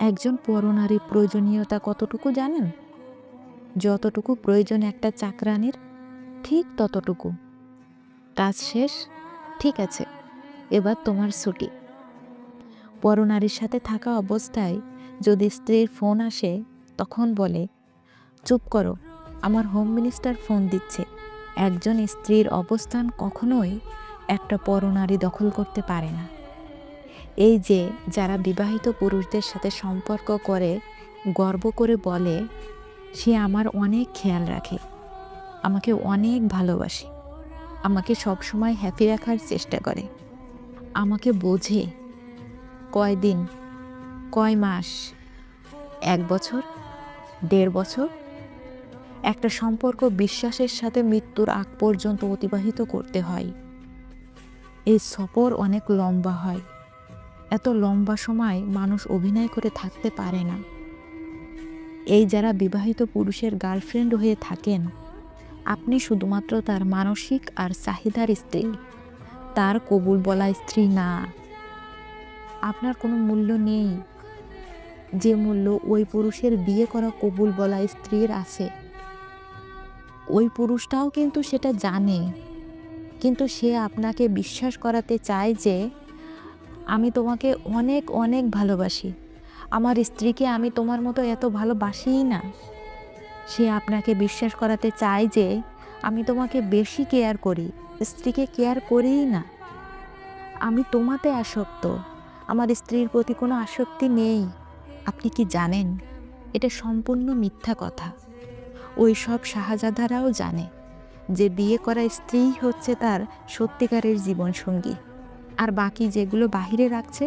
একজন পরনারীর প্রয়োজনীয়তা কতটুকু জানেন? যতটুকু প্রয়োজন একটা চাকরানির, ঠিক ততটুকু। কাজ শেষ? ঠিক আছে, এবার তোমার ছুটি। পরনারীর সাথে থাকা অবস্থায় যদি স্ত্রীর ফোন আসে, তখন বলে, চুপ করো, আমার হোম মিনিস্টার ফোন দিচ্ছে। একজন স্ত্রীর অবস্থান কখনোই একটা পরনারী দখল করতে পারে না। এই যে যারা বিবাহিত পুরুষদের সাথে সম্পর্ক করে, গর্ব করে বলে, সে আমার অনেক খেয়াল রাখে, আমাকে অনেক ভালোবাসে, আমাকে সবসময় হ্যাপি রাখার চেষ্টা করে, আমাকে বোঝে কয় দিন কয় মাস, এক বছর, দেড় বছর। একটা সম্পর্ক বিশ্বাসের সাথে মৃত্যুর আগ পর্যন্ত অতিবাহিত করতে হয়। এই সফর অনেক লম্বা হয়। এত লম্বা সময় মানুষ অভিনয় করে থাকতে পারে না। এই যারা বিবাহিত পুরুষের গার্লফ্রেন্ড হয়ে থাকেন, আপনি শুধুমাত্র তার মানসিক আর চাহিদার স্ত্রী। তার কবুল বলা স্ত্রী না। আপনার কোনো মূল্য নেই। যে মূল্য ওই পুরুষের বিয়ে করা কবুল বলা স্ত্রীর আছে। ওই পুরুষটাও কিন্তু সেটা জানে। কিন্তু সে আপনাকে বিশ্বাস করাতে চায় যে আমি তোমাকে অনেক অনেক ভালোবাসি। আমার স্ত্রীকে আমি তোমার মতো এত ভালোবাসিই না। সে আপনাকে বিশ্বাস করাতে চায় যে আমি তোমাকে বেশি কেয়ার করি, স্ত্রীকে কেয়ার করিই না। আমি তোমাতে আসক্ত। আমার স্ত্রীর প্রতি কোনো আসক্তি নেই। আপনি কি জানেন? এটা সম্পূর্ণ মিথ্যা কথা। ওই সব শাহজাদারাও জানে যে বিয়ে করা স্ত্রীই হচ্ছে তার সত্যিকারের জীবনসঙ্গী। আর বাকি যেগুলো বাহিরে রাখছে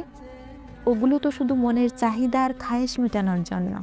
ওগুলো তো শুধু মনের চাহিদা আর খায়েশ মেটানোর জন্য।